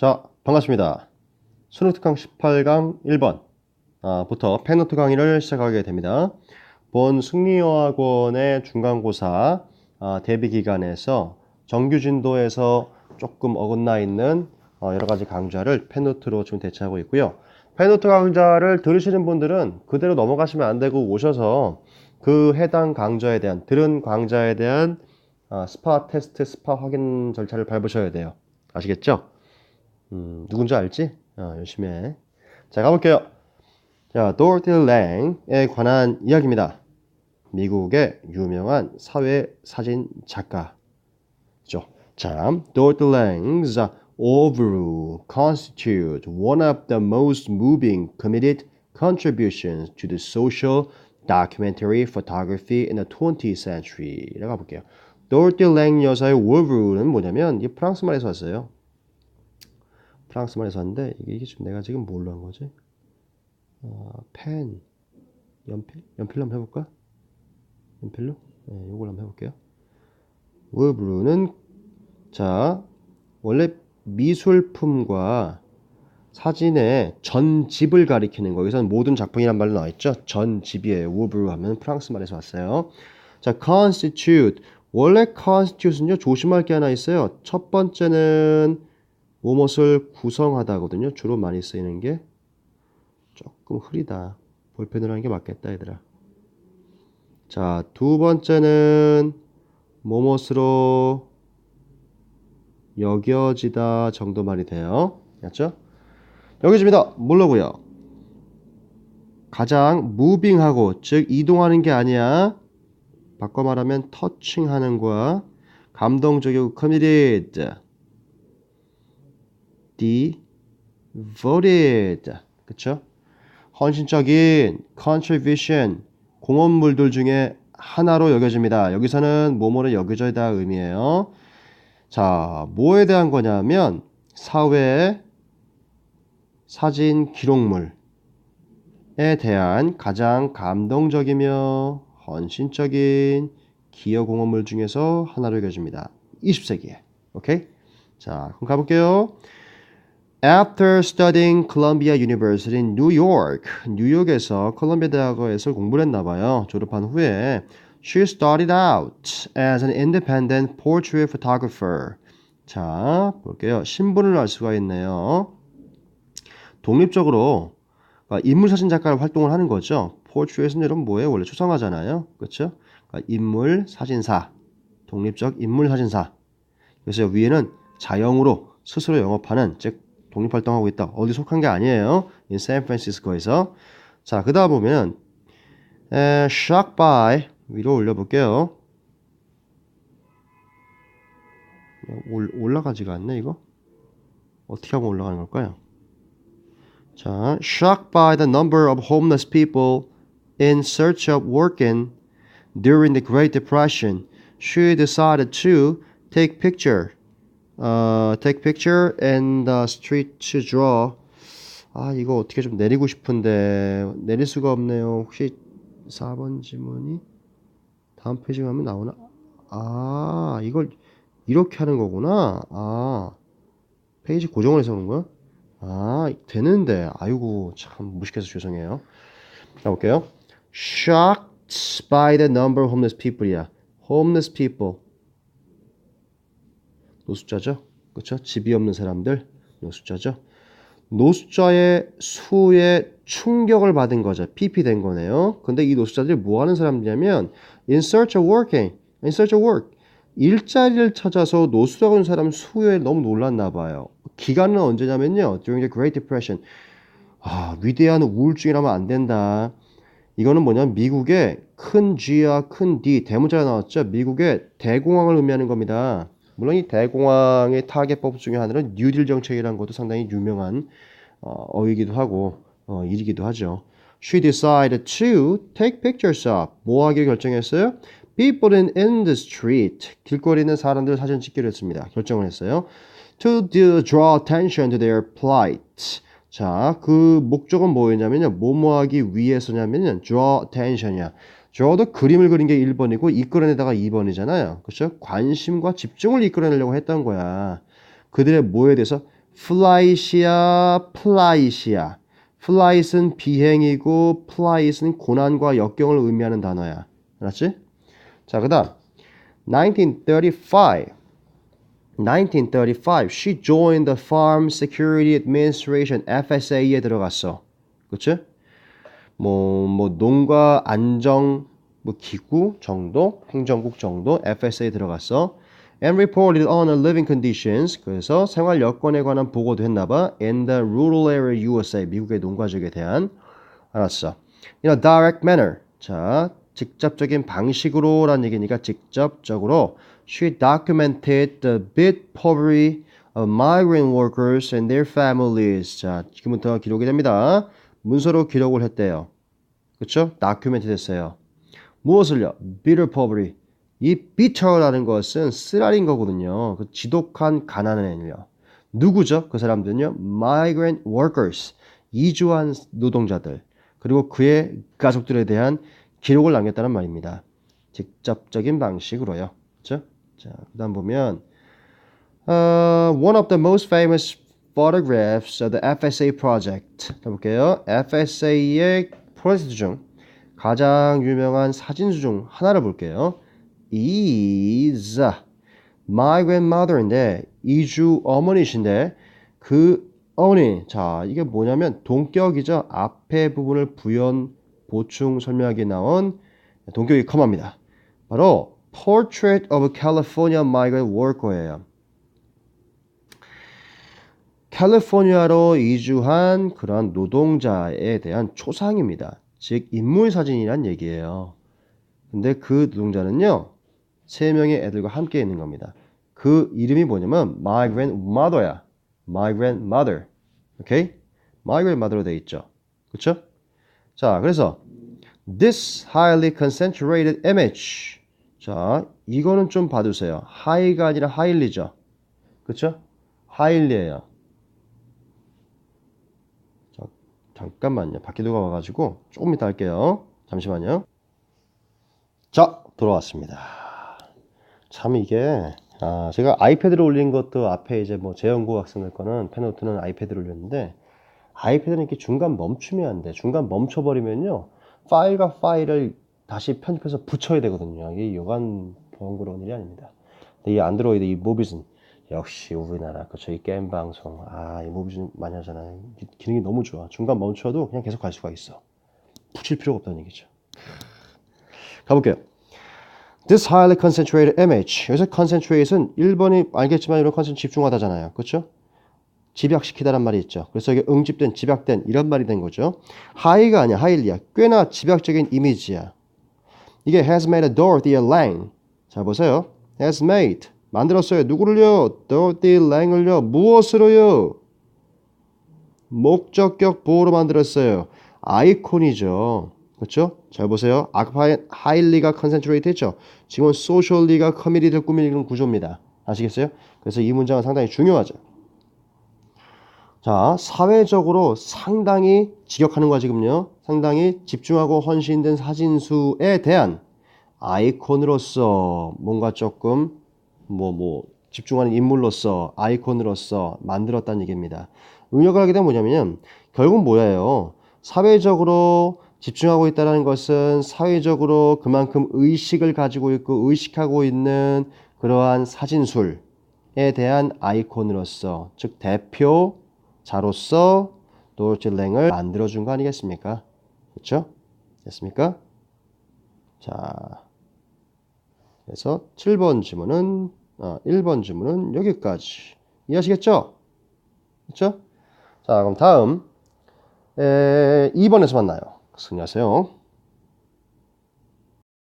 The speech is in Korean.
자, 반갑습니다. 수능 특강 18강 1번 아, 부터 펜노트 강의를 시작하게 됩니다. 본 승리여학원의 중간고사 아, 대비 기간에서 정규 진도에서 조금 어긋나 있는 어, 여러 가지 강좌를 펜노트로 지금 대체하고 있고요. 펜노트 강좌를 들으시는 분들은 그대로 넘어가시면 안 되고 오셔서 그 해당 강좌에 대한 들은 강좌에 대한 아, 스파 테스트 스파 확인 절차를 밟으셔야 돼요. 아시겠죠? 음, 누군지 알지? 어, 열심히 해. 자, 가볼게요. 자, 도르티 랭에 관한 이야기입니다. 미국의 유명한 사회 사진 작가죠. 자, 도르티 랭's overall constitute one of the most moving committed contributions to the social documentary photography in the 20th century. 라고 볼게요. 도르티 랭 여사의 overall은 뭐냐면 이 프랑스 말에서 왔어요. 프랑스 말에서 왔는데 이게, 이게 지금 내가 지금 뭘로 한 거지? 어, 펜, 연필? 연필로 한번 해볼까? 연필로? 네, 이걸 한번 해볼게요. 워브루는 자 원래 미술품과 사진의 전집을 가리키는 거 여기서는 모든 작품이란 말로 나와 있죠. 전집이에요. 워브루 하면 프랑스 말에서 왔어요. 자, constitute 원래 constitute는요 조심할 게 하나 있어요. 첫 번째는 무엇을 구성하다거든요. 주로 많이 쓰이는 게 조금 흐리다. 볼펜으로 하는 게 맞겠다, 얘들아. 자, 두 번째는 무엇으로 여겨지다 정도 말이 돼요. 맞죠? 여겨집니다. 뭘로고요? 가장 무빙하고 즉 이동하는 게 아니야. 바꿔 말하면 터칭하는 거야. 감동적이고 committed devoted 그쵸? 헌신적인 contribution 공헌물들 중에 하나로 여겨집니다. 여기서는 뭐뭐를 여겨져야 의미예요. 자, 뭐에 대한 거냐면 사회 사진 기록물에 대한 가장 감동적이며 헌신적인 기여 공헌물 중에서 하나로 여겨집니다. 20세기에. 오케이? 자, 그럼 가볼게요. After studying Columbia University in New York, 뉴욕에서 콜롬비아 대학에서 공부를 했나 봐요. 졸업한 후에 she started out as an independent portrait photographer. 자, 볼게요. 신분을 알 수가 있네요. 독립적으로 인물 사진 작가를 활동을 하는 거죠. portrait은 여러분 뭐예요? 원래 초상화잖아요. 그렇죠? 인물 사진사, 독립적 인물 사진사. 그래서 위에는 자영으로 스스로 영업하는 즉 독립 활동하고 있다. 어디 속한 게 아니에요. in 샌프란시스코에서. 자, 그 다음 보면 에, shocked by 위로 올려 볼게요. 올, 올라가지가 않네 이거. 어떻게 하면 올라가는 걸까요? 자, shocked by the number of homeless people in search of working during the Great Depression, she decided to take picture uh, take picture and the street to draw. 아, 이거 어떻게 좀 내리고 싶은데 내릴 수가 없네요. 혹시 4번 지문이 다음 페이지 가면 나오나? 아, 이걸 이렇게 하는 거구나. 아, 페이지 고정을 해서 그런 거야? 아, 되는데. 아이고, 참 무식해서 죄송해요. 가볼게요. Shocked by the number of homeless people이야. homeless people. 노숙자죠. 그렇죠? 집이 없는 사람들 노숙자죠. 노숙자의 수에 충격을 받은 거죠. PP된 거네요. 근데 이 노숙자들이 뭐 하는 사람들이냐면 in search of working, in search of work. 일자리를 찾아서 노숙하고 있는 사람 수에 너무 놀랐나 봐요. 기간은 언제냐면요. during the Great Depression. 아, 위대한 우울증이라면 안 된다. 이거는 뭐냐면 미국의 큰 G와 큰 D 대문자가 나왔죠. 미국의 대공황을 의미하는 겁니다. 물론 이 대공황의 타겟법 중에 하나는 뉴딜 정책이라는 것도 상당히 유명한 어, 이기도 하고 어, 일이기도 하죠. She decided to take pictures of 뭐 하기로 결정했어요? People in, in the street 길거리에 있는 사람들 사진 찍기로 했습니다. 결정을 했어요. To draw attention to their plight. 자, 그 목적은 뭐였냐면요. 뭐뭐 하기 위해서냐면요. draw attention이야. 저도 그림을 그린 게 1번이고 이끌어내다가 2번이잖아요. 그렇죠? 관심과 집중을 이끌어내려고 했던 거야. 그들의 뭐에 대해서 flight이야, flight이야. flight은 비행이고 flight은 고난과 역경을 의미하는 단어야. 알았지? 자, 그다음 1935 1935 she joined the Farm Security Administration FSA에 들어갔어. 그치? 뭐, 뭐 농가 안정 뭐 기구 정도, 행정국 정도 FSA에 들어갔어. and reported on the living conditions. 그래서 생활 여건에 관한 보고도 했나 봐. in the rural area USA. 미국의 농가 지역에 대한 알았어. in a direct manner. 자, 직접적인 방식으로라는 얘기니까 직접적으로 she documented the bit poverty of migrant workers and their families. 자, 지금부터 기록이 됩니다. 문서로 기록을 했대요. 그렇죠? 다큐멘트 됐어요. 무엇을요? bitter poverty. 이 bitter라는 것은 쓰라린 거거든요. 그 지독한 가난을요. 누구죠? 그 사람들은요. migrant workers. 이주한 노동자들. 그리고 그의 가족들에 대한 기록을 남겼다는 말입니다. 직접적인 방식으로요. 그렇죠? 자, 그다음 보면 uh, one of the most famous photographs of the FSA project. 볼게요. FSA의 프로젝트 중 가장 유명한 사진수 중 하나를 볼게요. is my grandmother인데 이주 어머니신데 그 어머니 자 이게 뭐냐면 동격이죠. 앞에 부분을 부연 보충 설명하기 나온 동격이 커마입니다. 바로 Portrait of a California Migrant Worker예요. 캘리포니아로 이주한 그러한 노동자에 대한 초상입니다. 즉 인물 사진이란 얘기예요. 근데 그 노동자는요. 세 명의 애들과 함께 있는 겁니다. 그 이름이 뭐냐면 my grandmother야. my grandmother. 오케이? my grandmother로 돼 있죠. 그렇죠? 자, 그래서 this highly concentrated image. 자, 이거는 좀 봐두세요. high가 아니라 highly죠. 그렇죠? highly예요. 자, 잠깐만요. 밖에도가 와가지고 조금 이따 할게요. 잠시만요. 자, 돌아왔습니다. 참 이게 아, 제가 아이패드로 올린 것도 앞에 이제 뭐 재연구 학생들 거는 펜노트는 아이패드로 올렸는데 아이패드는 이렇게 중간 멈추면 안 돼. 중간 멈춰버리면요. 파일과 파일을 다시 편집해서 붙여야 되거든요. 이게 여간 번거로운 일이 아닙니다. 이 안드로이드, 이 모비즌, 역시 우리나라, 그쵸. 이 게임 방송. 아, 이 모비즌 많이 하잖아요. 기능이 너무 좋아. 중간 멈춰도 그냥 계속 갈 수가 있어. 붙일 필요가 없다는 얘기죠. 가볼게요. This highly concentrated image. 여기서 concentrate은 1번이 알겠지만 이런 컨센 집중하다잖아요. 그렇죠? 집약시키다란 말이 있죠. 그래서 이게 응집된, 집약된 이런 말이 된 거죠. high가 아니야. highly야. 꽤나 집약적인 이미지야. 이게 has made a Dorothy a Lang. 자 보세요. has made 만들었어요. 누구를요? Dorothy Lang을요. 무엇으로요? 목적격 보호로 만들었어요. 아이콘이죠. 그렇죠? 잘 보세요. 아까 하일리가 컨센트레이트 했죠. 지금은 소셜리가 커미디를 꾸미는 구조입니다. 아시겠어요? 그래서 이 문장은 상당히 중요하죠. 자, 사회적으로 상당히 직역하는 거야 지금요. 상당히 집중하고 헌신된 사진수에 대한 아이콘으로서 뭔가 조금 뭐뭐 뭐 집중하는 인물로서 아이콘으로서 만들었다는 얘기입니다. 응역을 하게 되면 뭐냐면 결국 뭐예요? 사회적으로 집중하고 있다는 것은 사회적으로 그만큼 의식을 가지고 있고 의식하고 있는 그러한 사진술에 대한 아이콘으로서 즉 대표자로서 도르틸랭을 만들어준 거 아니겠습니까? 그렇죠? 됐습니까? 자, 그래서 7번 지문은 어, 1번 지문은 여기까지 이해하시겠죠? 그렇죠? 자, 그럼 다음 에, 2번에서 만나요. 안녕하세요.